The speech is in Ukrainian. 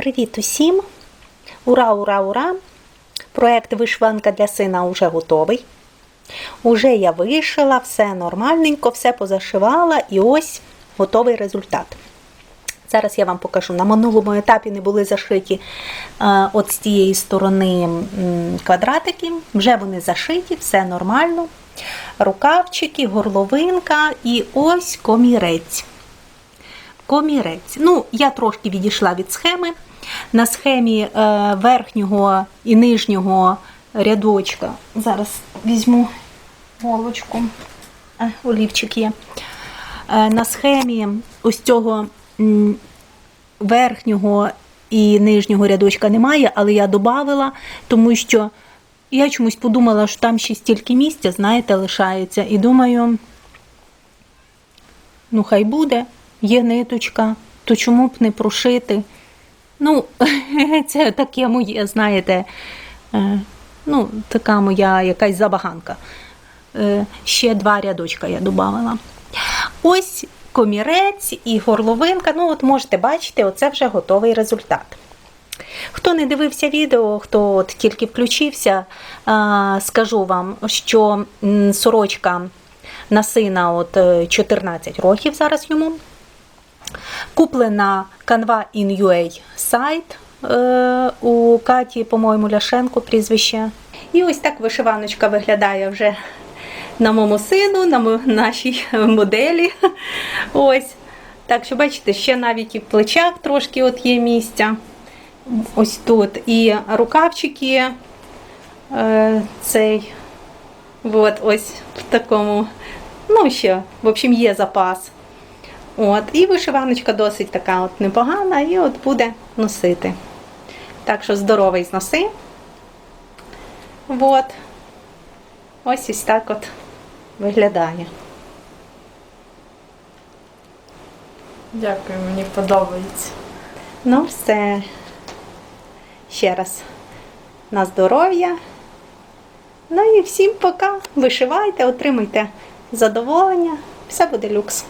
Привіт усім! Ура, ура, ура! Проект вишиванка для сина вже готовий. Уже я вишила, все нормальненько, все позашивала і ось готовий результат. Зараз я вам покажу. На минулому етапі не були зашиті е, от з цієї сторони квадратики. Вже вони зашиті, все нормально. Рукавчики, горловинка і ось комірець. Комірець. Ну, я трошки відійшла від схеми. На схемі е, верхнього і нижнього рядочка. Зараз візьму голочку. Е, олівчик є. Е, на схемі ось цього верхнього і нижнього рядочка немає, але я додавала, тому що я чомусь подумала, що там ще стільки місця, знаєте, лишається. І думаю, ну хай буде, є ниточка, то чому б не прошити? Ну, це таке моє, знаєте, е, ну, така моя якась забаганка. Е, Ще два рядочка я додавала. Ось комірець і горловинка. Ну, от можете бачити, оце вже готовий результат. Хто не дивився відео, хто от тільки включився, скажу вам, що сорочка на сина от е, 14 років зараз йому. Куплена Canva in UA сайт е, у Каті, по-моєму, Ляшенко прізвище. І ось так вишиваночка виглядає вже на моєму сину, на нашій моделі. Ось. Так що, бачите, ще навіть і в плечах трошки от є місця. Ось тут. І рукавчики е, цей. От, ось в такому. Ну, ще, в общем, є запас. От, і вишиваночка досить така от непогана, і от буде носити. Так що здоровий зноси. От. Ось ось так от виглядає. Дякую, мені подобається. Ну, все. Ще раз на здоров'я. Ну і всім пока. Вишивайте, отримуйте задоволення. Все буде люкс.